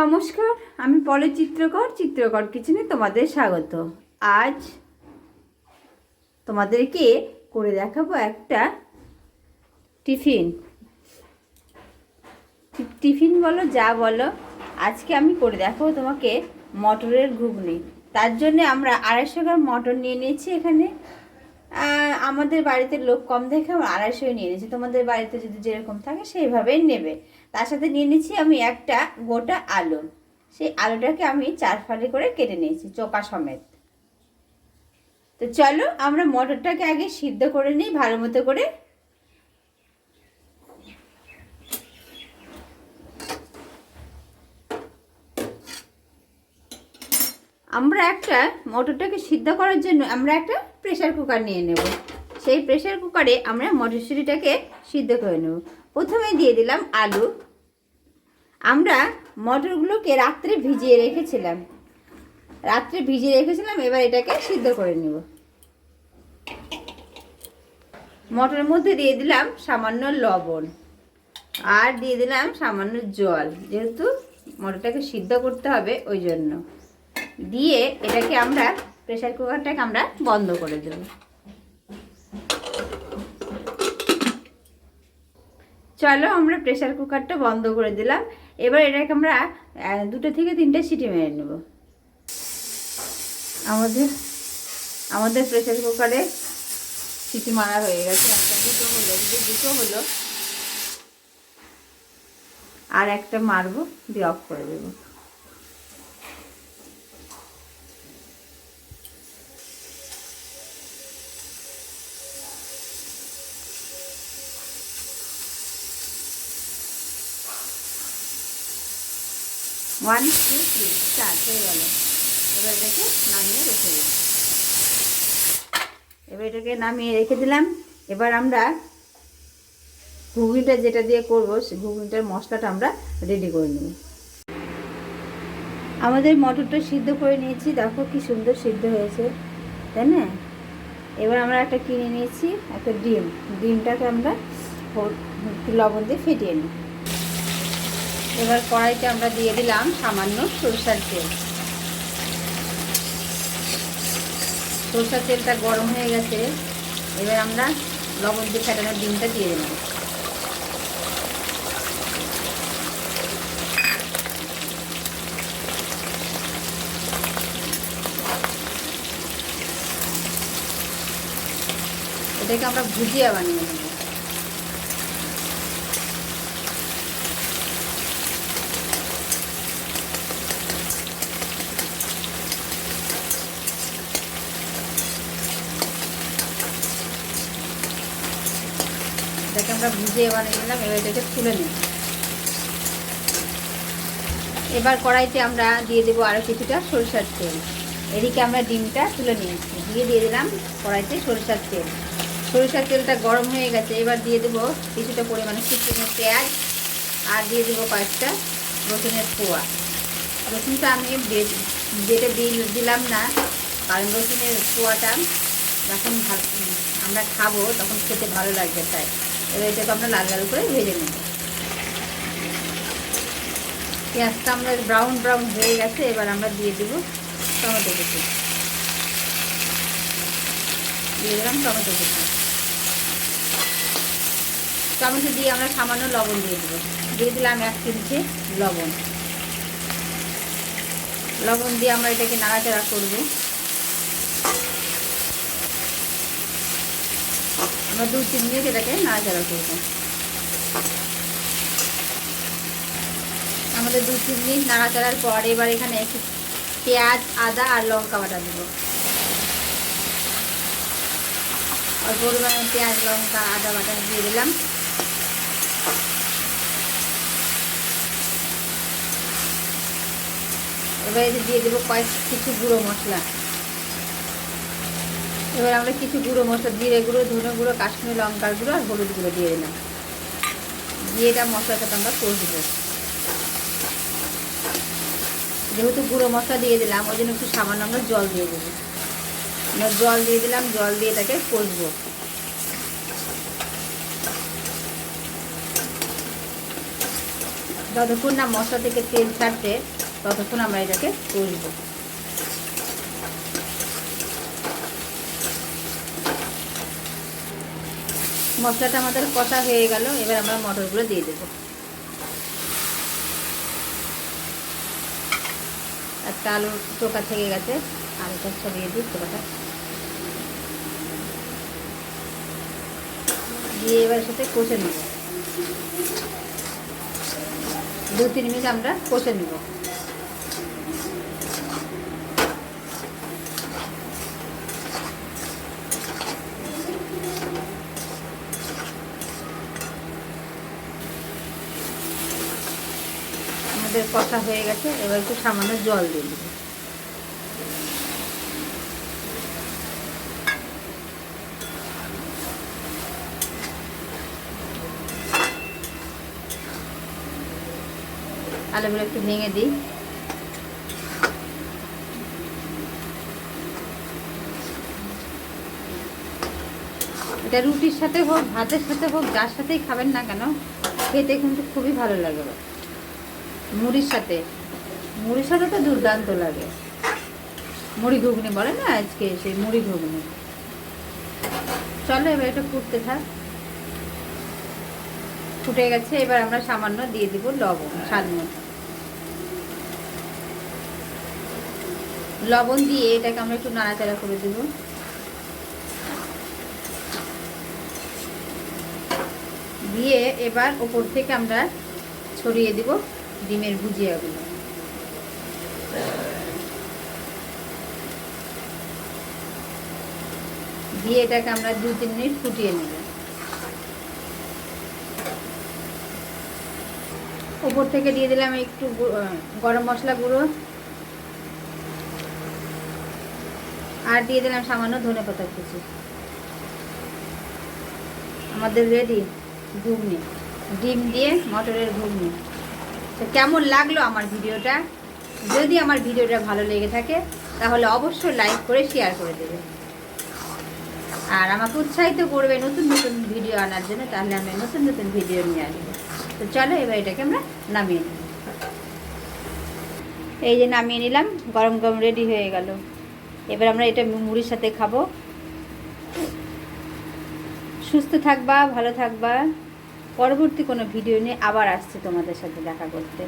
নমস্কার, আমি পলে চিত্রকর চিত্রকর কিচেনে তোমাদের স্বাগত। আজ তোমাদেরকে করে দেখাবো একটা টিফিন। টিফিন বলো, যা বলো, আজকে আমি করে দেখাবো তোমাকে মটরের ঘুগনি। তার জন্য আমরা আড়াইশো গ্রাম মটর নিয়ে নিয়েছি এখানে। আমাদের বাড়িতে লোক কম দেখে আমার আড়াইশোই নিয়ে নিয়েছি। তোমাদের বাড়িতে যদি যেরকম থাকে সেইভাবেই নেবে। তার সাথে নিয়ে নিয়েছি আমি একটা গোটা আলু। সেই আলুটাকে আমি চার ফালি করে কেটে নিয়েছি, চোপা সমেত। তো চলো আমরা মটরটাকে আগে সিদ্ধ করে নিই, ভালো মতো করে আমরা একটা মটরটাকে সিদ্ধ করার জন্য আমরা একটা প্রেশার কুকার নিয়ে নেব। সেই প্রেশার কুকারে আমরা মটরশুঁটিটাকে সিদ্ধ করে নেব। প্রথমে দিয়ে দিলাম আলু। আমরা মটরগুলোকে রাত্রে ভিজিয়ে রেখেছিলাম। রাত্রে ভিজিয়ে রেখেছিলাম, এবার এটাকে সিদ্ধ করে নেব। মটরের মধ্যে দিয়ে দিলাম সামান্য লবণ আর দিয়ে দিলাম সামান্য জল, যেহেতু মটরটাকে সিদ্ধ করতে হবে ওই জন্য। দিয়ে এটাকে আমরা প্রেশার কুকারটাকে আমরা বন্ধ করে দেব। চলো আমরা প্রেশার কুকারটা বন্ধ করে দিলাম। এবার এটাকে আমরা দুটো থেকে তিনটে সিটি মেরে নেব। আমাদের আমাদের প্রেশার কুকারে সিটি মারা হয়ে গেছে। একটা দুটো হলো দুটো হলো। আর একটা মারবো, দিয়ে অফ করে দেবো। ওয়ান টু থ্রি স্টার্ট হয়ে গেল। এবার এটাকে নামিয়ে রেখে দিলাম। এবার এটাকে নামিয়ে রেখে দিলাম। এবার আমরা ঘুগনিটা যেটা দিয়ে করব সেই ঘুগনিটার মশলাটা আমরা রেডি করে নেব। আমাদের মটরটা সিদ্ধ করে নিয়েছি। দেখো কি সুন্দর সিদ্ধ হয়েছে, তাই না? এবার আমরা একটা কিনে নিয়েছি, একটা ডিম। ডিমটাকে আমরা লবণ দিয়ে ফেটিয়ে নিই এবার কড়াইতে আমরা দিয়ে দিলাম সামান্য সরষার তেল। সরষার তেলটা গরম হয়ে গেছে, এবার আমরা লবণ দিয়ে ফেটানো ডিমটা দিয়ে দিলাম এটাকে আমরা ভুজিয়া বানিয়ে নেব। এটাকে আমরা ভুজিয়ে বানিয়ে নিলাম, এবার এটাকে তুলে নিই। এবার কড়াইতে আমরা দিয়ে দেবো আরও কিছুটা সরিষার তেল। এদিকে আমরা ডিমটা তুলে নিয়েছি। দিয়ে দিয়ে দিলাম কড়াইতে সরিষার তেল। সরিষার তেলটা গরম হয়ে গেছে, এবার দিয়ে দেবো কিছুটা পরিমাণে শুকনো পেঁয়াজ আর দিয়ে দেবো কয়েকটা রসুনের কোয়া। রসুনটা আমি বেটে দিল- দিলাম না, কারণ রসুনের কোয়াটা যখন আমরা খাব তখন খেতে ভালো লাগবে তাই। এবার এটাকে আমরা লাল লাল করে ভেজে নেব। পেঁয়াজটা আমরা ব্রাউন ব্রাউন হয়ে গেছে, এবার আমরা দিয়ে দেব টমেটো কুচি। দিয়ে দিলাম টমেটো কুচি। টমেটো দিয়ে আমরা সামান্য লবণ দিয়ে দেবো। দিয়ে দিলাম এক চিমচে লবণ। লবণ দিয়ে আমরা এটাকে নাড়াচাড়া করব। আমরা দু তিন মিনিট এটাকে নাড়াচাড়া করব। আমাদের দু তিন নাড়াচাড়ার পর এবার এখানে একটু পেঁয়াজ, আদা আর লঙ্কা বাটা দেবো। অল্প পরিমাণে পেঁয়াজ, লঙ্কা, আদা বাটা দিয়ে দিলাম। এবার দিয়ে দেবো কয়েক কিছু গুঁড়ো মশলা। এবার আমরা কিছু গুঁড়ো মশলা, জিরে গুঁড়ো, ধনে গুঁড়ো, কাশ্মীরি লঙ্কার গুঁড়ো আর হলুদ গুঁড়ো দিয়ে দিলাম। দিয়ে এটা মশলার সাথে আমরা কষবো যেহেতু গুঁড়ো মশলা দিয়ে দিলাম, ওই জন্য একটু সামান্য আমরা জল দিয়ে দেবো। আমরা জল দিয়ে দিলাম, জল দিয়ে এটাকে কষবো। যতক্ষণ না মশলা থেকে তেল ছাড়ছে, ততক্ষণ আমরা এটাকে কষবো। মশলাটা আমাদের কষা হয়ে গেল, এবার আমরা মটরগুলো দিয়ে দেবো। একটা আলুর চোকা থেকে গেছে, আলুটা ছড়িয়ে দিই চোকাটা দিয়ে এবার সাথে কষে নেব। দু তিন মিনিট আমরা কষে নেব। আমাদের কষা হয়ে গেছে, এবার একটু সামান্য জল দিয়ে দেবো। আলুগুলো একটু ভেঙে দিই। এটা রুটির সাথে হোক, ভাতের সাথে হোক, যার সাথেই খাবেন না কেন, খেতে কিন্তু খুবই ভালো লাগে। মুড়ির সাথে। মুড়ির সাথে তো দুর্দান্ত লাগে। মুড়ি ঘুগনি বলে না আজকে সেই মুড়ি ঘুগনি। চলো এবার এটা ফুটতে থাক। ফুটে গেছে, এবার আমরা সামান্য দিয়ে দিব লবণ, স্বাদ মতো। লবণ দিয়ে এটাকে আমরা একটু নাড়াচাড়া করে দেব। দিয়ে এবার ওপর থেকে আমরা ছড়িয়ে দিব। ডিমের ভুজিয়াগুলো দিয়ে এটাকে আমরা দু তিন মিনিট ফুটিয়ে নেব। উপর থেকে দিয়ে দিলাম একটু গরম মশলা গুঁড়ো। আর দিয়ে দিলাম সামান্য ধনে পাতা কুচি। আমাদের রেডি ঘুগনি। ডিম দিয়ে মটরের ঘুগনি। তো কেমন লাগল আমার ভিডিওটা? যদি আমার ভিডিওটা ভালো লেগে থাকে, তাহলে অবশ্যই লাইক করে শেয়ার করে দেবে। আর আমাকে উৎসাহিত করবে নতুন নতুন ভিডিও আনার জন্য, তাহলে আমি নতুন নতুন ভিডিও নিয়ে আসব। তো চলো, এবার এটাকে আমরা নামিয়ে নিই। এই যে নামিয়ে নিলাম, গরম গরম রেডি হয়ে গেল। এবার আমরা এটা মুড়ির সাথে খাব। সুস্থ থাকবা, ভালো থাকবা। পরবর্তী কোনো ভিডিও নিয়ে আবার আসছি তোমাদের সাথে দেখা করতে।